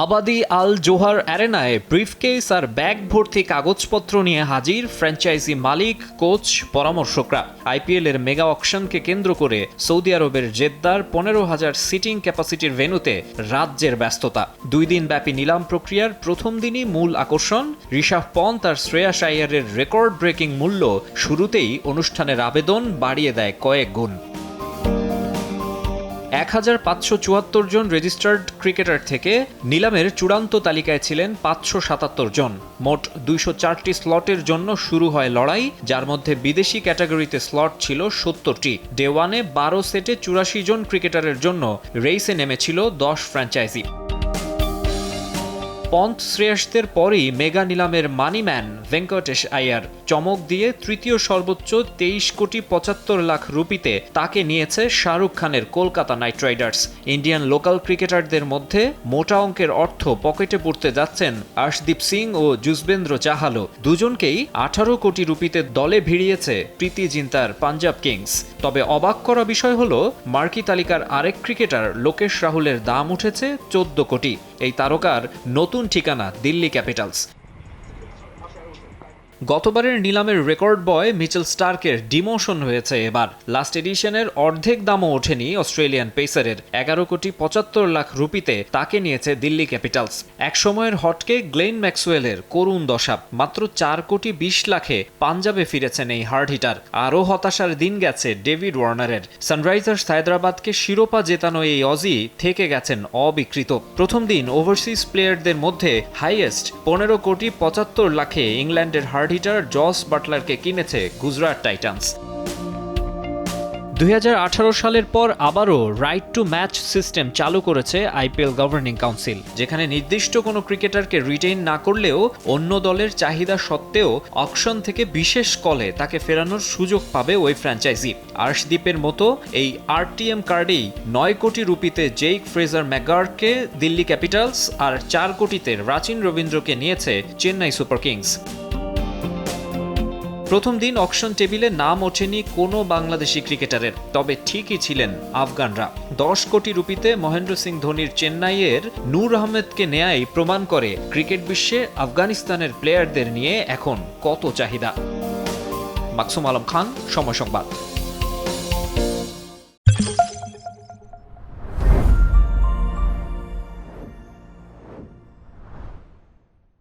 আবাদি Al Johar অ্যারেনায় briefcase আর ব্যাগ ভর্তি কাগজপত্র নিয়ে হাজির ফ্র্যাঞ্চাইজি মালিক, কোচ, পরামর্শকরা। আইপিএল এর মেগা অকশনকে কেন্দ্র করে সৌদি আরবের জেদ্দার পনেরো হাজার সিটিং ক্যাপাসিটির ভেন্যুতে রাজ্যের ব্যস্ততা। দুই দিন ব্যাপী নিলাম প্রক্রিয়ার প্রথম দিনই মূল আকর্ষণ। ঋষভ পন্থ আর শ্রেয়াস আইয়ারের রেকর্ড ব্রেকিং মূল্য শুরুতেই অনুষ্ঠানের আবেদন বাড়িয়ে দেয় কয়েক গুণ। এক হাজার পাঁচশো চুয়াত্তর জন রেজিস্টার্ড ক্রিকেটার থেকে নিলামের চূড়ান্ত তালিকায় ছিলেন পাঁচশো সাতাত্তর জন। মোট দুইশো চারটি স্লটের জন্য শুরু হয় লড়াই, যার মধ্যে বিদেশি ক্যাটাগরিতে স্লট ছিল সত্তরটি। ডে ওয়ানে বারো সেটে চুরাশি জন ক্রিকেটারের জন্য রেইসে নেমেছিল দশ ফ্র্যাঞ্চাইজি পন্থ শ্রেয়াসদের পরই মেগা নিলামের মানিম্যান ভেঙ্কটেশ আয়ার চমক দিয়ে তৃতীয় সর্বোচ্চ তেইশ কোটি পঁচাত্তর লাখ রুপিতে তাকে নিয়েছে শাহরুখ খানের Kolkata Knight Riders. Indian local ক্রিকেটারদের মধ্যে মোটা অঙ্কের অর্থ পকেটে পড়তে যাচ্ছেন আশদীপ সিং ও যুজবেন্দ্র চাহালো। দুজনকেই আঠারো কোটি রুপিতে দলে ভিড়িয়েছে প্রীতি জিন্তার পাঞ্জাব কিংস। তবে অবাক করা বিষয় হল, মার্কি তালিকার আরেক ক্রিকেটার লোকেশ রাহুলের দাম উঠেছে চোদ্দ কোটি। এই তারকার নতুন ঠিকানা দিল্লি ক্যাপিটালস। গতবারের নিলামের রেকর্ড বয় মিচেল স্টার্কের ডিমোশন হয়েছে এবার। লাস্ট এডিশনের অর্ধেক দামও ওঠেনি অস্ট্রেলিয়ান পেসারের। এগারো কোটি পঁচাত্তর লাখ রুপিতে তাকে নিয়েছে দিল্লি ক্যাপিটালস। এক সময়ের হটকে গ্লেন ম্যাক্সওয়েলের করুণ দশা। মাত্র চার কোটি বিশ লাখে পাঞ্জাবে ফিরেছেন এই হার্ড হিটার। আরও হতাশার দিন গেছে ডেভিড ওয়ার্নারের। সানরাইজার্স হায়দ্রাবাদকে শিরোপা জেতানো এই অজি থেকে গেছেন অবিকৃত। প্রথম দিন ওভারসিজ প্লেয়ারদের মধ্যে হাইয়েস্ট পনেরো কোটি পঁচাত্তর লাখে ইংল্যান্ডের হার্ড হিটার জস বাটলারকে কিনেছে গুজরাট টাইটান্স। দুই হাজার আঠারো সালের পর আবারও রাইট টু ম্যাচ সিস্টেম চালু করেছে আইপিএল গভর্নিং কাউন্সিল যেখানে নির্দিষ্ট কোনো ক্রিকেটারকে রিটেইন না করলেও অন্য দলের চাহিদা সত্ত্বেও অকশন থেকে বিশেষ কলে তাকে ফেরানোর সুযোগ পাবে ওই ফ্র্যাঞ্চাইজি আর্শদ্বীপের মতো এই আরটিএম কার্ডেই নয় কোটি রুপিতে জেইক ফ্রেজার ম্যাগার্ডকে দিল্লি ক্যাপিটালস, আর চার কোটিতে রাচিন রবীন্দ্রকে নিয়েছে চেন্নাই সুপার কিংস। প্রথম দিন অকশন টেবিলে নাম ওঠেনি কোনো বাংলাদেশি ক্রিকেটারের, তবে ঠিকই ছিলেন আফগানরা। দশ কোটি রুপিতে মহেন্দ্র সিং ধোনির চেন্নাইয়ের নূর আহমেদকে নেয়াই প্রমাণ করে ক্রিকেট বিশ্বে আফগানিস্তানের প্লেয়ারদের নিয়ে এখন কত চাহিদা। মাকসুম আলম খান, সময় সংবাদ।